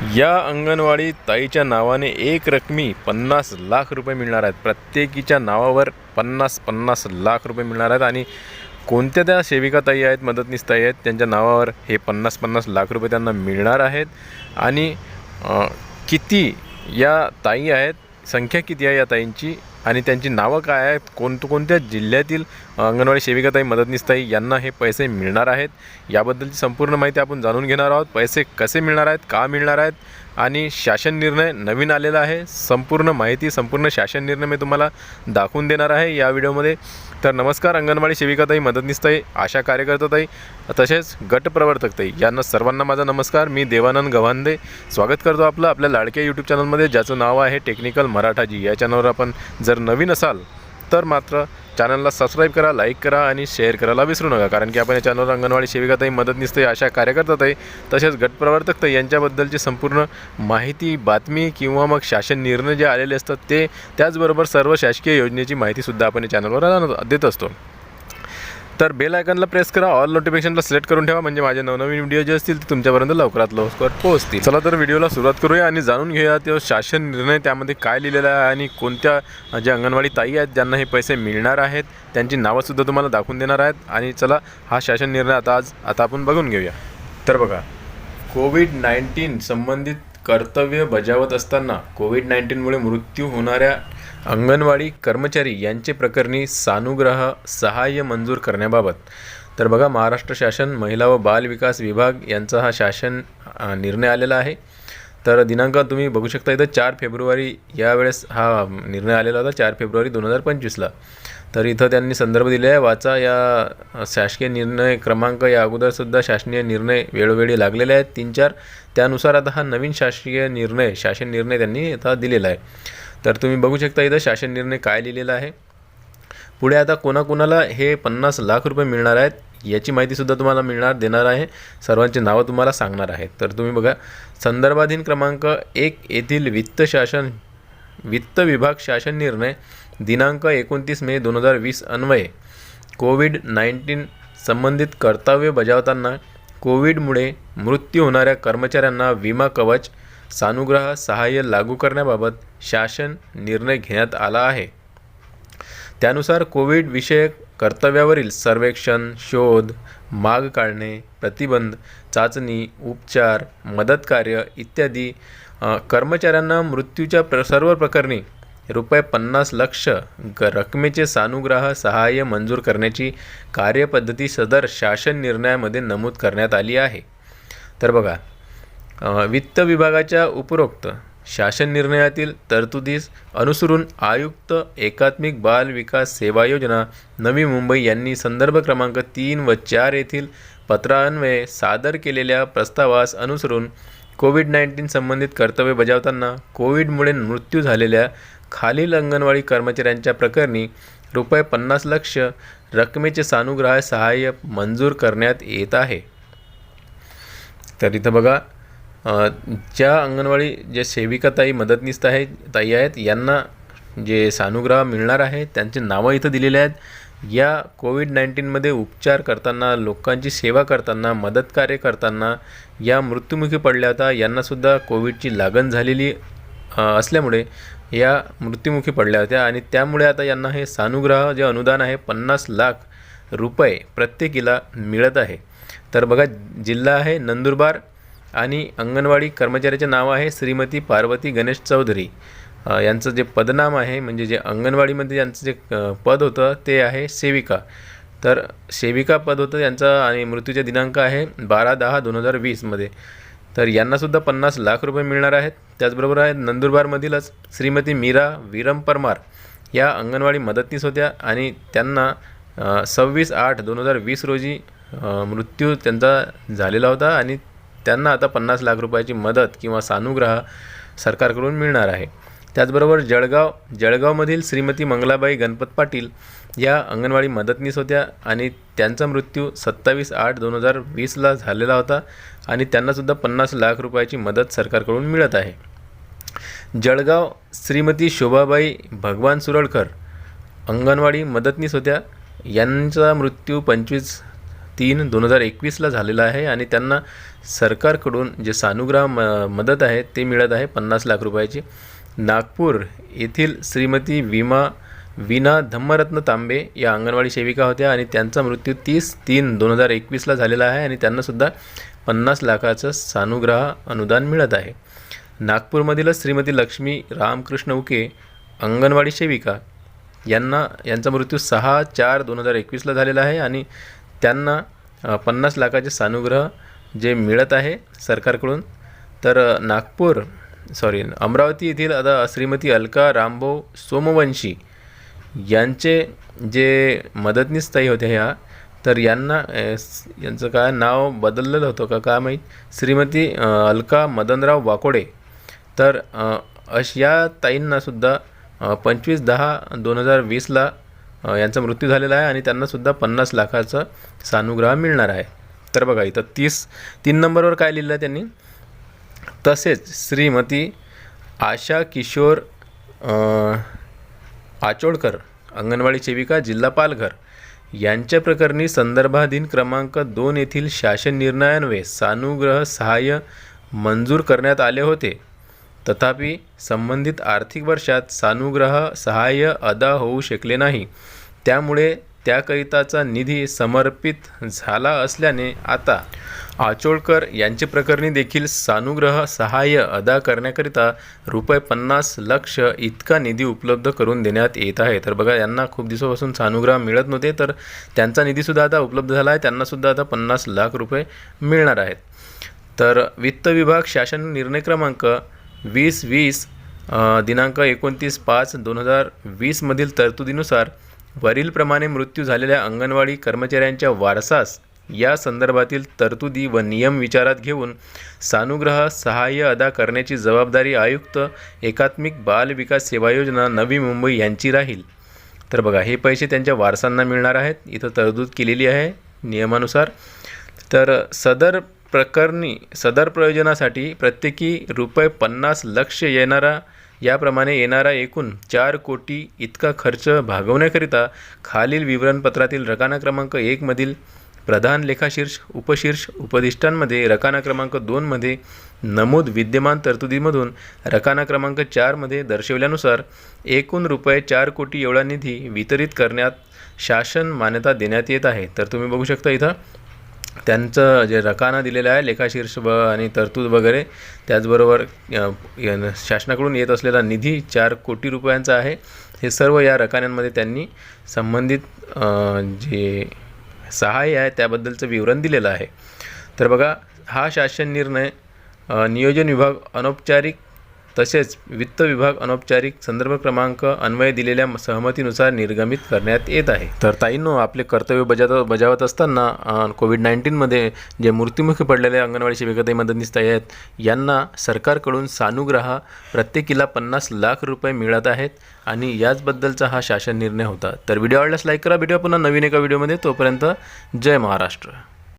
या अंगणवाडी ताईच्या नावाने एक रकमी पन्नास लाख रुपये मिळणार आहेत. प्रत्येकीच्या नावावर पन्नास पन्नास लाख रुपये मिळणार आहेत आणि कोणत्या त्या सेविका ताई आहेत मदतनीस ताई आहेत त्यांच्या नावावर हे पन्नास पन्नास लाख रुपये त्यांना मिळणार आहेत. आणि किती या ताई आहेत संख्या किती आहे या ताईंची आणि त्यांची नावं काय आहेत कोणत्या कोणत्या जिल्ह्यातील अंगणवाडी सेविकाताई मदतनीसताई यांना हे पैसे मिळणार आहेत. याबद्दलची संपूर्ण माहिती आपण जाणून घेणार आहोत. पैसे कसे मिळणार आहेत का मिळणार आहेत आणि शासन निर्णय नवीन आलेला आहे. संपूर्ण माहिती संपूर्ण शासन निर्णय मी तुम्हाला दाखवून देणार आहे या व्हिडिओमध्ये. तर नमस्कार अंगणवाडी सेविकाताई मदतनीसताई आशा कार्यकर्ताताई तसेच गट प्रवर्तकताई यांना सर्वांना माझा नमस्कार. मी देवानंद गव्हांदे. स्वागत करतो आपलं आपल्या लाडक्या यूट्यूब चॅनलमध्ये ज्याचं नाव आहे टेक्निकल मराठाजी. या चॅनलवर आपण जर नवीन असाल तर मात्र चॅनलला सबस्क्राईब करा लाईक करा आणि शेअर करायला विसरू नका. कारण की आपण या चॅनलवर अंगणवाडी सेविकाताई मदतनीसताई अशा कार्यकर्ताताई तसेच गटप्रवर्तकताई यांच्याबद्दलची संपूर्ण माहिती बातमी किंवा मग शासन निर्णय जे आलेले असतात ते त्याचबरोबर सर्व शासकीय योजनेची माहितीसुद्धा आपण या चॅनलवर देत असतो. तर बेल आयकनला प्रेस करा. ऑल नोटिफिकेशनला सिलेक्ट करून ठेवा. म्हणजे माझे नवनवीन व्हिडिओ जे असतील ते तुमच्यापर्यंत लवकरात लवकर पोहोचतील. चला तर व्हिडिओला सुरुवात करूया आणि जाणून घेऊया तो शासन निर्णय. त्यामध्ये काय लिहिलेला आहे आणि कोणत्या ज्या अंगणवाडी ताई आहेत ज्यांना हे पैसे मिळणार आहेत त्यांची नावंसुद्धा तुम्हाला दाखवून देणार आहेत. आणि चला हा शासन निर्णय आता आज आता आपण बघून घेऊया. तर बघा कोविड नाईन्टीन संबंधित कर्तव्य बजावत असताना कोविड नाईन्टीनमुळे मृत्यू होणाऱ्या अंगणवाडी कर्मचारी यांचे प्रकरणी सानुग्रह सहाय्य मंजूर करण्याबाबत. तर बघा महाराष्ट्र शासन महिला व बाल विकास विभाग यांचा हा शासन निर्णय आलेला आहे. तर दिनांक तुम्ही बघू शकता इथं चार फेब्रुवारी यावेळेस हा निर्णय आलेला होता चार फेब्रुवारी दोन हजार पंचवीसला. तर इथं त्यांनी संदर्भ दिले आहे वाचा या शासकीय निर्णय क्रमांक या अगोदरसुद्धा शासकीय निर्णय वेळोवेळी लागलेले आहेत तीन चार. त्यानुसार आता हा नवीन शासकीय निर्णय शासन निर्णय त्यांनी आता दिलेला आहे. तर तुम्ही बघू शकता इथं शासन निर्णय काय लिहिलेला आहे. पुढे आता कोणाकोणाला हे पन्नास लाख रुपये मिळणार आहेत याची माहितीसुद्धा तुम्हाला मिळणार देणार आहे. सर्वांची नावं तुम्हाला सांगणार आहेत. तर तुम्ही बघा संदर्भाधीन क्रमांक एक येथील वित्त शासन वित्त विभाग शासन निर्णय दिनांक एकोणतीस मे दोन हजार वीस अन्वये. कोविड नाईन्टीन संबंधित कर्तव्य बजावताना कोविडमुळे मृत्यू होणाऱ्या कर्मचाऱ्यांना विमा कवच सानुग्रह सहाय्य लागू करण्याबाबत शासन निर्णय घेण्यात आला आहे. त्यानुसार कोविड विषयक कर्तव्यावरील सर्वेक्षण शोध माग काढणे प्रतिबंध चाचणी उपचार मदत कार्य इत्यादी कर्मचाऱ्यांना मृत्यूच्या प्र सर्व प्रकरणी रुपये पन्नास लक्ष ग रकमेचे सानुग्रह सहाय्य मंजूर करण्याची कार्यपद्धती सदर शासन निर्णयामध्ये नमूद करण्यात आली आहे. तर बघा वित्त विभागाच्या उपरोक्त शासन निर्णयातील तरतुदीस अनुसरून आयुक्त एकात्मिक बाल विकास सेवा योजना नवी मुंबई यांनी संदर्भ क्रमांक तीन व चार येथील पत्रान्वये सादर केलेल्या प्रस्तावास अनुसरून कोविड नाईन्टीन संबंधित कर्तव्य बजावताना कोविडमुळे मृत्यू झालेल्या खालील अंगणवाडी कर्मचाऱ्यांच्या प्रकरणी रुपये पन्नास लक्ष रकमेचे सानुग्रह सहाय्य मंजूर करण्यात येत आहे. तर इथं बघा ज्या अंगणवाडी जे सेविका ताई मदतनीस आहे ताई आहेत यांना जे सानुग्रह मिळणार आहे त्यांचे नावं इथं दिलेले आहेत. या कोविड नाईन्टीनमध्ये उपचार करताना लोकांची सेवा करताना मदत कार्य करताना या मृत्युमुखी पडल्या होत्या यांनासुद्धा कोविडची लागण झालेली असल्यामुळे या मृत्युमुखी पडल्या होत्या. आणि त्यामुळे आता यांना हे सानुग्रह जे अनुदान आहे पन्नास लाख रुपये प्रत्येकीला मिळत आहे. तर बघा जिल्हा आहे नंदुरबार आणि अंगणवाडी कर्मचाऱ्याचे नाव आहे श्रीमती पार्वती गणेश चौधरी. यांचं जे पदनाम आहे म्हणजे जे अंगणवाडीमध्ये यांचं जे पद होतं ते आहे सेविका. तर सेविका पद होतं यांचा आणि मृत्यूचे दिनांक आहे बारा दहा दोन हजार वीसमध्ये तर यांनासुद्धा पन्नास लाख रुपये मिळणार आहेत. त्याचबरोबर आहे नंदुरबारमधीलच श्रीमती मीरा विरम परमार या अंगणवाडी मदतनीस होत्या आणि त्यांना सव्वीस आठ दोन हजार वीस रोजी मृत्यू त्यांचा झालेला होता आणि त्यांना आता पन्नास लाख रुपयाची मदत किंवा सानुग्रह सरकारकडून मिळणार आहे. त्याचबरोबर जळगाव जळगावमधील श्रीमती मंगलाबाई गणपत पाटील या अंगणवाडी मदतनीस होत्या आणि त्यांचा मृत्यू सत्तावीस आठ दोन हजार वीसला झालेला होता आणि त्यांनासुद्धा पन्नास लाख रुपयाची मदत सरकारकडून मिळत आहे. जळगाव श्रीमती शोभाबाई भगवान सुरळकर अंगणवाडी मदतनीस होत्या. यांचा मृत्यू पंचवीस तीन दोन हजार एकवीसला झालेला आहे आणि त्यांना सरकारकडून जे सानुग्रह म मदत आहे ते मिळत आहे पन्नास लाख रुपयाची. नागपूर येथील श्रीमती विमा विना धम्मरत्न तांबे या अंगणवाडी सेविका होत्या आणि त्यांचा मृत्यू तीस तीन दोन हजार एकवीसला झालेला आहे आणि त्यांनासुद्धा पन्नास लाखाचं सानुग्रह अनुदान मिळत आहे. नागपूरमधीलच श्रीमती लक्ष्मी रामकृष्ण उके अंगणवाडी सेविका यांना यांचा मृत्यू सहा चार दोन हजार एकवीसला झालेला आहे आणि त्यांना पन्नास लाखाचे सानुग्रह जे मिळत आहे सरकारकडून तर नागपूर सॉरी अमरावती येथील आता श्रीमती अलका रामभाऊ सोमवंशी यांचे जे मदतनीस ताई होत्या ह्या तर यांना यांचं काय नाव बदललेलं होतं का? काय माहीत? श्रीमती अलका मदनराव वाकोडे. तर अश या ताईंनासुद्धा पंचवीस दहा दोन हजार वीसला यांचा मृत्यू झालेला आहे आणि त्यांनासुद्धा पन्नास लाखाचं सानुग्रह मिळणार आहे. तर बघा इथं तीस तीन नंबरवर काय लिहिलं त्यांनी? तसेच श्रीमती आशा किशोर आचोडकर अंगणवाडी सेविका जिल्हा पालघर यांच्या प्रकरणी संदर्भाधीन क्रमांक दोन येथील शासन निर्णयान्वये सानुग्रह सहाय्य मंजूर करण्यात आले होते. तथापि संबंधित आर्थिक वर्षात सानुग्रह सहाय्य अदा होऊ शकले नाही. त्यामुळे त्याकरिताचा निधी समर्पित झाला असल्याने आता आचोळकर यांचे प्रकरणी देखील सानुग्रह सहाय्य अदा करण्याकरिता रुपये पन्नास लक्ष इतका निधी उपलब्ध करून देण्यात येत आहे. तर बघा यांना खूप दिवसापासून सानुग्रह मिळत नव्हते तर त्यांचा निधीसुद्धा आता उपलब्ध झाला आहे. त्यांनासुद्धा आता पन्नास लाख रुपये मिळणार आहेत. तर वित्त विभाग शासन निर्णय क्रमांक वीस वीस दिनांक एकोणतीस पाच दोन हजार वीसमधील तरतुदीनुसार वरीलप्रमाणे मृत्यू झालेल्या अंगणवाडी कर्मचाऱ्यांच्या वारसास या संदर्भातील तरतुदी व नियम विचारात घेऊन सानुग्रह सहाय्य अदा करण्याची जबाबदारी आयुक्त एकात्मिक बाल विकास सेवा योजना नवी मुंबई यांची राहील. तर बघा हे पैसे त्यांच्या वारसांना मिळणार आहेत. इथं तरतूद केलेली आहे नियमानुसार. तर सदर प्रकरणी सदर प्रयोजनासाठी प्रत्येकी रुपये पन्नास लक्ष येणारा याप्रमाणे येणारा एकूण चार कोटी इतका खर्च भागवण्याकरिता खालील विवरणपत्रातील रकाना क्रमांक एकमधील प्रधान लेखाशीर्ष उपशीर्ष उपदिष्टांमध्ये रकाना क्रमांक दोनमध्ये नमूद विद्यमान तरतुदीमधून रकाना क्रमांक चारमध्ये दर्शवल्यानुसार एकूण रुपये चार कोटी एवढा निधी वितरित करण्यात शासन मान्यता देण्यात येत आहे. तर तुम्ही बघू शकता इथं त्यांचं जे रकाना दिलेलं आहे लेखाशीर्ष व आणि तरतूद वगैरे त्याचबरोबर या- शासनाकडून येत असलेला निधी चार कोटी रुपयांचा आहे. हे सर्व या रकान्यांमध्ये त्यांनी संबंधित जे सहाय्य आहे त्याबद्दलचं विवरण दिलेलं आहे. तर बघा हा शासन निर्णय नियोजन विभाग अनौपचारिक तसेच वित्त विभाग अनौपचारिक संदर्भ क्रमांक अन्वये दिलेल्या सहमतीनुसार निर्गमित करण्यात येत आहे. तर ताईंनो आपले कर्तव्य बजावत बजावत असताना कोविड नाईन्टीनमध्ये जे मृत्युमुखी पडलेले अंगणवाडी सेविकाताई मदतनीस ताई आहेत यांना सरकारकडून सानुग्रह प्रत्येकीला पन्नास लाख रुपये मिळत आहेत आणि याचबद्दलचा हा शासन निर्णय होता. तर व्हिडिओ आवडल्यास लाईक करा. भेटूया पुन्हा नवीन एका व्हिडिओमध्ये. तोपर्यंत जय महाराष्ट्र.